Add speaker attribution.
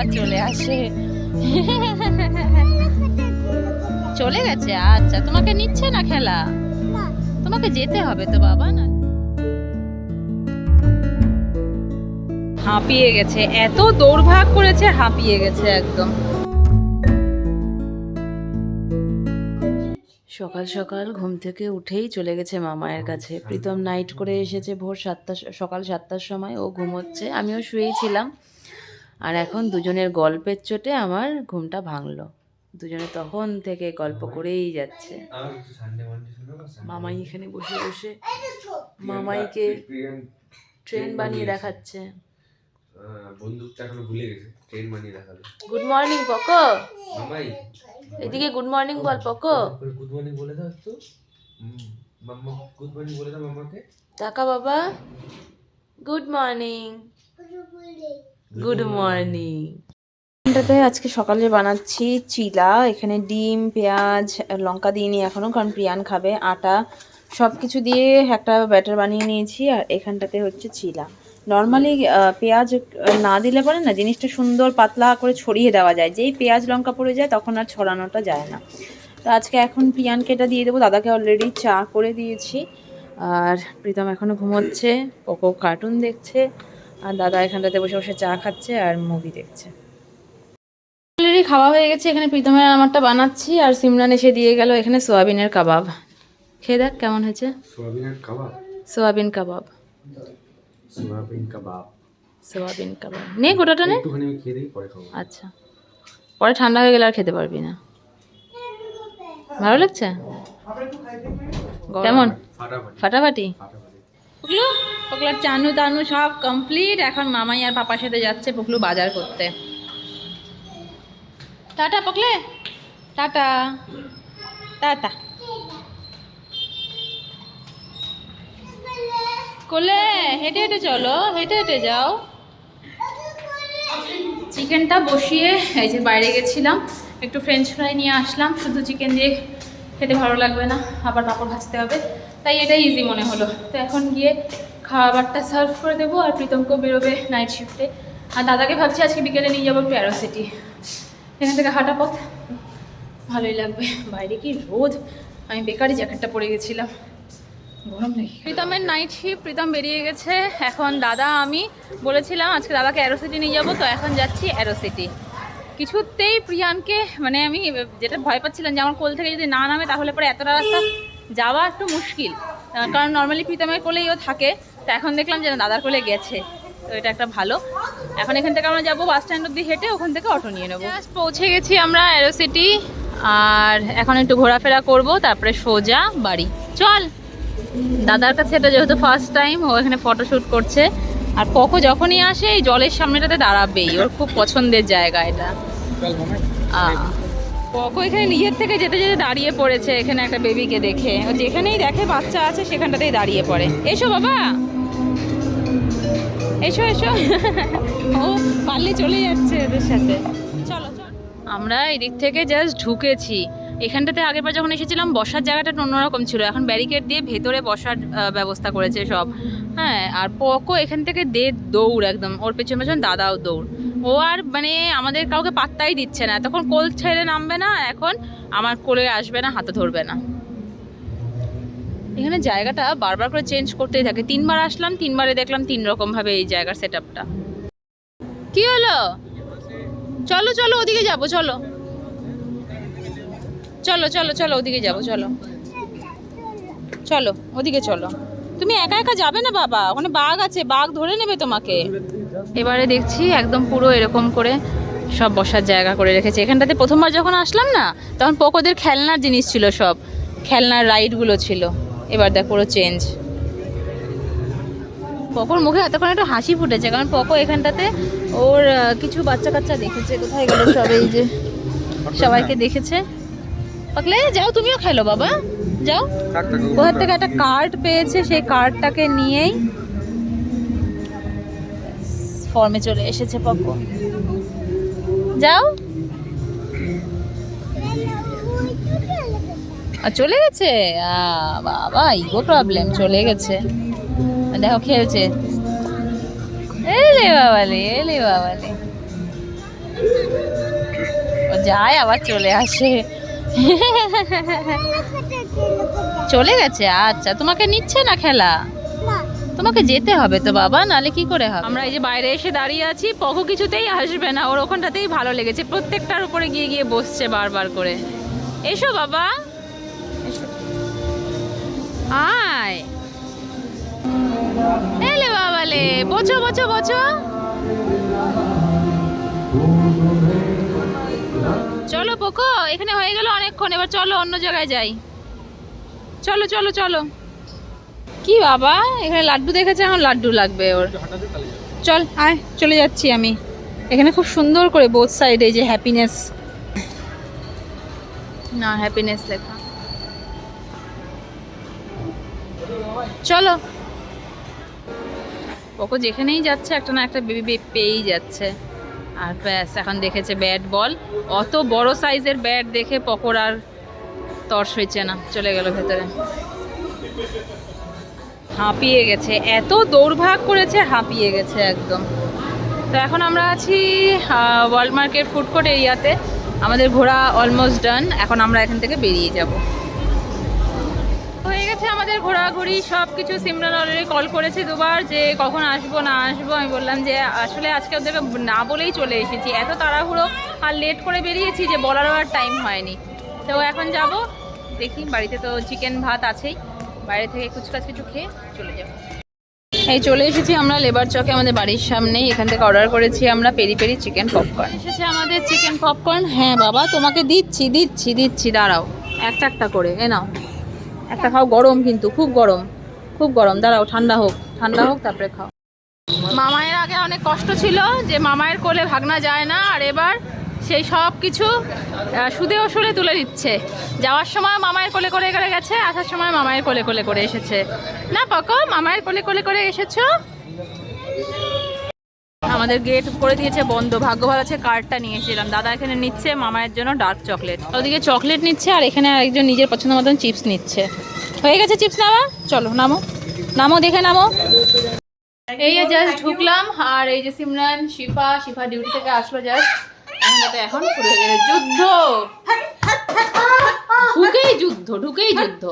Speaker 1: আবার চলে আসে। চলে গেছে? আচ্ছা তোমাকে নিচ্ছে না খেলা? তোমাকে যেতে হবে তো বাবা না? হাঁপিয়ে গেছে। এত দৌড়ভাগ করেছে হাঁপিয়ে গেছে একদম। সকাল সকাল ঘুম থেকে উঠেই চলে গেছে মামায়ের কাছে। প্রীতম নাইট করে এসেছে ভোর সাতটা সকাল সাতটার সময় ও ঘুমোচ্ছে। আমিও শুয়েই ছিলাম। আর এখন দুজনের গল্পের চোটে আমার ঘুমটা ভাঙলো। দুজনে তখন থেকে গল্প করেই যাচ্ছে। মামাই এখানে বসে বসে মামাইকে ট্রেন বানিয়ে দেখাচ্ছে। গুড মর্নিং পকো। এদিকে গুড মর্নিং বল, পকো।
Speaker 2: গুড মর্নিং বলে দাও একটু
Speaker 1: বাবা। গুড মর্নিং গুড মর্নিং এটাতে আজকে সকালে বানাচ্ছি চিলা এখানে ডিম পেঁয়াজ লঙ্কা দিইনি এখনও কারণ প্রিয়ান খাবে আটা সব কিছু দিয়ে একটা ব্যাটার বানিয়ে নিয়েছি আর এখানটাতে হচ্ছে চিলা। নর্মালি পেঁয়াজ না দিলে পরে না জিনিসটা সুন্দর পাতলা করে ছড়িয়ে দেওয়া যায়। যেই পেঁয়াজ লঙ্কা পড়ে যায় তখন আর ছড়ানোটা যায় না। তো আজকে এখন প্রিয়ানকে এটা দিয়ে দেবো। দাদাকে অলরেডি চা করে দিয়েছি। আর প্রীতম এখনও ঘুমোচ্ছে পোকো কার্টুন দেখছে। আর দাদা এখানটাতে বসে বসে চা খাচ্ছে আর মুভি দেখছে। অলরেডি খাওয়া হয়ে গেছে এখানে প্রীতমের আমারটা বানাচ্ছি আর সিমরান এসে দিয়ে গেল এখানে সোয়াবিনের কাবাব। খেয়ে দেখ কেমন হয়েছে।
Speaker 2: সোয়াবিনের কাবাব?
Speaker 1: সোয়াবিন কাবাব।
Speaker 2: সোয়াবিন কাবাব।
Speaker 1: সোয়াবিন কাবাব। নে গোটাটা নে।
Speaker 2: একটুখানি আমি খেয়ে দিই পরে খাব।
Speaker 1: আচ্ছা। পরে ঠান্ডা হয়ে গেলে আর খেতে পারবি না। ভালো লাগছে? কেমন?
Speaker 2: ফাটাফাটি।
Speaker 1: ফাটাফাটি? পুকলার চানু টানু সব কমপ্লিট এখন মামাই আর পাপার সাথে যাচ্ছে পুকলু বাজার করতে। টাটা পকলে টাটা। টাটা। কোলে, হেঁটে হেঁটে চলো, হেঁটে হেঁটে যাও। চিকেনটা বসিয়ে, এই যে বাইরে গেছিলাম, একটু ফ্রেঞ্চ ফ্রাই নিয়ে আসলাম। শুধু চিকেন দিয়ে খেতে ভালো লাগবে না, আবার পাপড় ভাজতে হবে। তাই এটাই ইজি মনে হলো। তো এখন গিয়ে খাবারটা সার্ভ করে দেবো আর প্রীতমকেও বেরোবে নাইট শিফটে আর দাদাকে ভাবছি আজকে বিকেলে নিয়ে যাব একটু অ্যারো সিটি এখান থেকে হাঁটা পথ। ভালোই লাগবে। বাইরে কি রোদ? আমি বেকারি জ্যাকেটটা পরে গেছিলাম। গরম লেগে প্রীতমের নাইট শিফট প্রীতম বেরিয়ে গেছে। এখন দাদা, আমি বলেছিলাম আজকে দাদাকে অ্যারোসিটি নিয়ে যাব, তো এখন যাচ্ছি অ্যারোসিটি কিছুতেই প্রিয়ানকে মানে আমি যেটা ভয় পাচ্ছিলাম যে আমার কোল থেকে যদি না নামে, তাহলে পরে এতটা রাস্তা যাওয়া একটু মুশকিল। কারণ নর্মালি প্রীতমের কোলেই ও থাকে। তো এখন দেখলাম যে দাদার কোলে গেছে। তো এটা একটা ভালো। এখন এখান থেকে আমরা যাব বাস স্ট্যান্ড অব্দি হেঁটে ওখান থেকে অটো নিয়ে নেব। পৌঁছে গেছি আমরা অ্যারো সিটি আর এখন একটু ঘোরাফেরা করব তারপরে সোজা বাড়ি। চল! দাদার কাছে এটা যেহেতু ফার্স্ট টাইম ও এখানে ফটোশ্যুট করছে। আর পকো যখনই আসে এই জলের সামনেটাতে দাঁড়াবেই। ওর খুব পছন্দের জায়গা এটা। আহ, পকো এখানে নিজের থেকে যেতে যেতে দাঁড়িয়ে পড়েছে এখানে একটা বেবিকে দেখে। ও যেখানেই দেখে বাচ্চা আছে সেখানটাতেই দাঁড়িয়ে পড়ে। এসো বাবা। এসো এসো। ও পারলে চলে যাচ্ছে এদের সাথে। চলো আমরা এদিক থেকে জাস্ট ঢুকেছি। এখানটাতে আগেরবার যখন এসেছিলাম, বসার জায়গাটা অন্যরকম ছিল। এখন ব্যারিকেড দিয়ে ভেতরে বসার ব্যবস্থা করেছে সব। হ্যাঁ আর পকো এখান থেকে দে দৌড় একদম। ওর পেছন পেছন দাদাও দৌড়। ও আর মানে আমাদের কাউকে পাত্তাই দিচ্ছে না। তখন কোল ছেড়ে নামবে না এখন আমার কোলে আসবে না, হাতে ধরবে না। এখানে জায়গাটা বারবার করে চেঞ্জ করতেই থাকে। তিনবার আসলাম, তিনবারে দেখলাম তিন রকম ভাবে এই জায়গার সেট আপটা কি হলো? চলো চলো, ওদিকে যাব, চলো। চলো চলো চলো, ওদিকে যাব, চলো। চলো, ওদিকে চলো। তুমি একা একা যাবে না বাবা? ওখানে বাঘ আছে, বাঘ ধরে নেবে তোমাকে। এবারে দেখছি একদম পুরো এরকম করে সব বসার জায়গা করে রেখেছে। এখানটাতে প্রথমবার যখন আসলাম না তখন পোকোদের খেলনার জিনিস ছিল সব। খেলনার রাইডগুলো ছিল। এবার দেখ পুরো চেঞ্জ পকোর মুখে এতক্ষণ একটু হাসি ফুটেছে কারণ পকো এখানটাতে ওর কিছু বাচ্চা কাচ্চা দেখেছে। কোথায় গেল সব এই যে? সবাইকে দেখেছে। পাকলে যাও তুমিও খেলো বাবা। যাও। কোথার থেকে একটা কার্ড পেয়েছে সেই কার্ডটাকে নিয়েই ফর্মে চলে এসেছে পক্কো যাও। চলে গেছে? বাবা ইগো প্রবলেম চলে গেছে। দেখো, খেলছে। এলে বাবালে এলে বাবালে। ও যায়, আবার চলে আসে। চলে গেছে? আচ্ছা তোমাকে নিচ্ছে না খেলা? তোমাকে যেতে হবে তো বাবা, নালে কি করে হবে? আমরা এই যে বাইরে এসে দাঁড়িয়ে আছি পকো কিছুতেই আসবে না, ওর ওখানটাতেই ভালো লেগেছে, প্রত্যেকটার উপরে গিয়ে গিয়ে বসছে বারবার করে। এসো বাবা। আয়। এলে বাবালে বোঝো বোঝো বোঝো। চলো পোকো, এখানে হয়ে গেল অনেকক্ষণ, এবার চলো অন্য জায়গায় যাই। চলো চলো চলো। কি বাবা? এখানে লাড্ডু দেখেছে এখন লাড্ডু লাগবে ওর। চল আয় চলে যাচ্ছি আমি। এখানে খুব সুন্দর করে বোথ সাইডে যে হ্যাপিনেস না হ্যাপিনেস লেখা চলো। ওকে যেখানেই যাচ্ছে একটা না একটা বেবি পেয়েই যাচ্ছে। আর ব্যাস এখন দেখেছে ব্যাট বল অত বড় সাইজের ব্যাট দেখে পকোর আর তর্স হয়েছে না চলে গেল ভেতরে। হাঁপিয়ে গেছে, এত দৌড়ভাগ করেছে, হাঁপিয়ে গেছে একদম। তো এখন আমরা আছি ওয়ার্ল্ড মার্কেট ফুড কোর্ট এরিয়াতে। আমাদের ঘোরা অলমোস্ট ডান এখন আমরা এখান থেকে বেরিয়ে যাব। হয়ে গেছে আমাদের ঘোরাঘুরি সব কিছু সিমরান অলরেডি কল করেছে দুবার যে কখন আসব, না আসব। আমি বললাম যে, আসলে আজকে ওদেরকে না বলেই চলে এসেছি। এত তাড়াহুড়ো আর লেট করে বেরিয়েছি যে বলারও আর টাইম হয়নি। তো এখন যাব, দেখি বাড়িতে তো চিকেন ভাত আছেই। বাইরে থেকে কুচকাচ কিছু খেয়ে চলে যাব। এই চলে এসেছি আমরা লেবার চকে আমাদের বাড়ির সামনেই। এখান থেকে অর্ডার করেছি আমরা পেরি পেরি চিকেন পপকর্ন এসেছে আমাদের চিকেন পপকর্ন হ্যাঁ বাবা তোমাকে দিচ্ছি দিচ্ছি দিচ্ছি দাঁড়াও। একটা একটা করে এ নাও। একটা খাও গরম কিন্তু খুব গরম। খুব গরম দাঁড়াও ঠান্ডা হোক। ঠান্ডা হোক তারপরে খাও। মামায়ের আগে অনেক কষ্ট ছিল যে মামায়ের কোলে ভাগনা যায় না আর এবার সেই সব কিছু সুদে ওসুলে তুলে দিচ্ছে। যাওয়ার সময় মামায়ের কোলে করে করে গেছে, আসার সময় মামায়ের কোলে কোলে করে এসেছে। না, পাকো, মামায়ের কোলে কোলে করে এসেছ? আমাদের গেট করে দিয়েছে বন্ধ। ভাগ্য ভালো আছে, কার্ডটা নিয়েছিলাম দাদা এখানে নিচ্ছে, মামায়ের জন্য ডার্ক চকলেট। ওদিকে চকলেট নিচ্ছে, আর এখানে আরেকজন নিজের পছন্দ মতন চিপস নিচ্ছে। হয়ে গেছে চিপস নেওয়া? চলো, নামো। নামো, দেখে নামো। এই জাস্ট ঢুকলাম, আর এই যে সিমরান, শিফা শিফা ডিউটি থেকে আসলো জাস্ট এখন এখন শুরু হয়ে গেছে যুদ্ধ। ঢুকেই যুদ্ধ ঢুকেই যুদ্ধ।